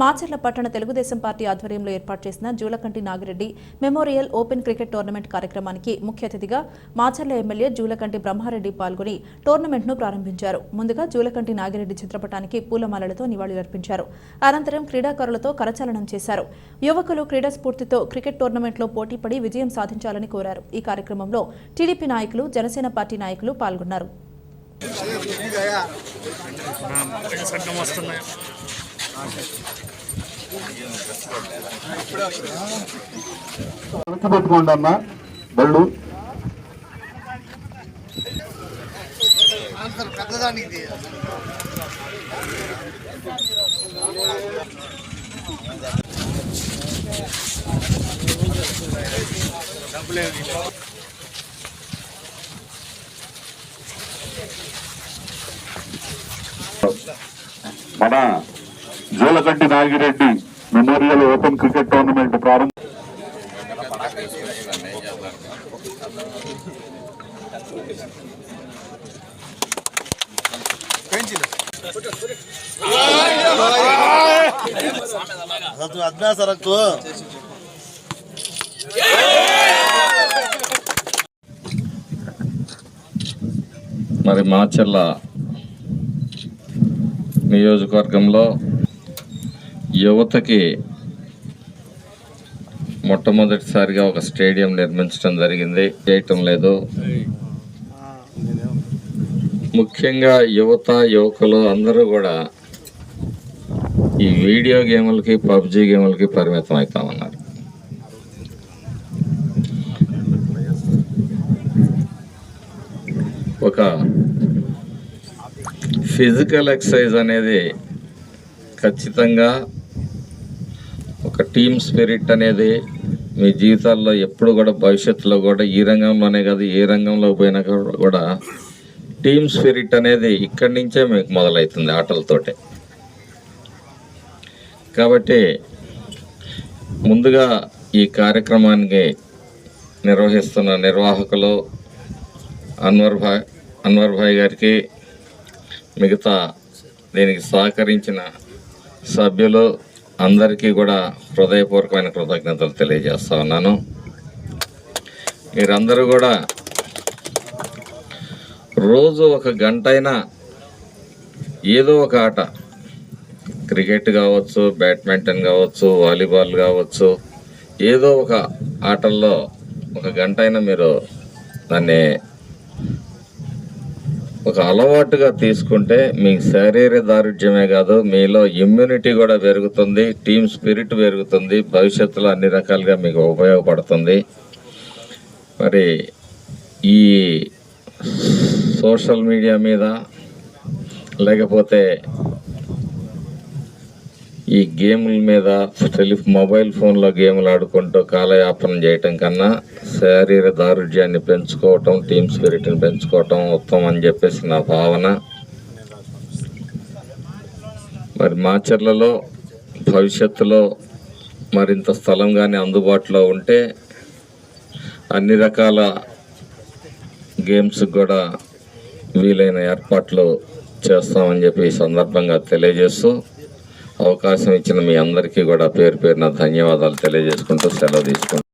మాచర్ల పట్టణ తెలుగుదేశం పార్టీ ఆధ్వర్యంలో ఏర్పాటు చేసిన Julakanti Nagireddy memorial open cricket tournament కార్యక్రమానికి ముఖ్య అతిథిగా మాచర్ల ఎమ్మెల్యే జూలకంటి బ్రహ్మారెడ్డి పాల్గొని టోర్నమెంట్ను ప్రారంభించారు. ముందుగా జూలకంటి నాగిరెడ్డి చిత్రపటానికి పూలమాలలతో నివాళులర్పించారు అనంతరం క్రీడాకారులతో కరచాలనం చేశారు. యువకులు క్రీడా స్ఫూర్తితో క్రికెట్ టోర్నమెంట్లో పోటీపడి విజయం సాధించాలని కోరారు. ఈ కార్యక్రమంలో టీడీపీ నాయకులు జనసేన పార్టీ నాయకులు పాల్గొన్నారు. వెనక్కి పెట్టుకోండి అన్న బళ్ళు. మన Julakanti Nagireddy memorial open cricket tournament ప్రారంభం. మరి మరి మాచర్ల నియోజకవర్గంలో యువతకి మొట్టమొదటిసారిగా ఒక స్టేడియం నిర్మించడం జరిగింది. చేయటం లేదు. ముఖ్యంగా యువత యువకులు అందరూ కూడా ఈ వీడియో గేములకి పబ్జి గేములకి పరిమితం అవుతా ఉన్నారు. ఒక ఫిజికల్ ఎక్సర్సైజ్ అనేది ఖచ్చితంగా టీమ్ స్పిరిట్ అనేది మీ జీవితాల్లో ఎప్పుడు కూడా భవిష్యత్తులో కూడా ఈ రంగంలోనే కాదు ఏ రంగంలో పోయినా కూడా- కూడా టీమ్ స్పిరిట్ అనేది ఇక్కడి నుంచే మీకు మొదలవుతుంది ఆటలతోటే. కాబట్టి ముందుగా ఈ కార్యక్రమానికి నిర్వహిస్తున్న నిర్వాహకులు అన్వర్ భాయ్ అన్వర్ భాయ్ గారికి మిగతా దీనికి సహకరించిన సభ్యులు అందరికీ కూడా హృదయపూర్వకమైన కృతజ్ఞతలు తెలియజేస్తా ఉన్నాను. మీరందరూ కూడా రోజు ఒక గంట అయినా ఏదో ఒక ఆట. క్రికెట్ కావచ్చు బ్యాడ్మింటన్ కావచ్చు వాలీబాల్ కావచ్చు ఏదో ఒక ఆటల్లో ఒక గంట అయినా మీరు దాన్ని ఒక అలవాటుగా తీసుకుంటే మీ శారీరక దారుఢ్యమే కాదు మీలో ఇమ్యూనిటీ కూడా పెరుగుతుంది టీమ్ స్పిరిట్ పెరుగుతుంది భవిష్యత్తులో అన్ని రకాలుగా మీకు ఉపయోగపడుతుంది. మరి ఈ సోషల్ మీడియా మీద లేకపోతే ఈ గేముల మీద టెలిఫ్ మొబైల్ ఫోన్లో గేములు ఆడుకుంటూ కాలయాపన చేయటం కన్నా శారీర దారుఢ్యాన్ని పెంచుకోవటం టీమ్ స్పిరిట్ని పెంచుకోవటం ఉత్తమం అని చెప్పేసి నా భావన. మరి మాచర్లలో భవిష్యత్తులో మరింత స్థలం కానీ అందుబాటులో ఉంటే అన్ని రకాల గేమ్స్ కూడా వీలైన ఏర్పాట్లు చేస్తామని చెప్పి ఈ సందర్భంగా తెలియజేస్తూ అవకాశం ఇచ్చిన మీ అందరికీ కూడా పేరు పేరున ధన్యవాదాలు తెలియజేసుకుంటూ సెలవు తీసుకుంటాను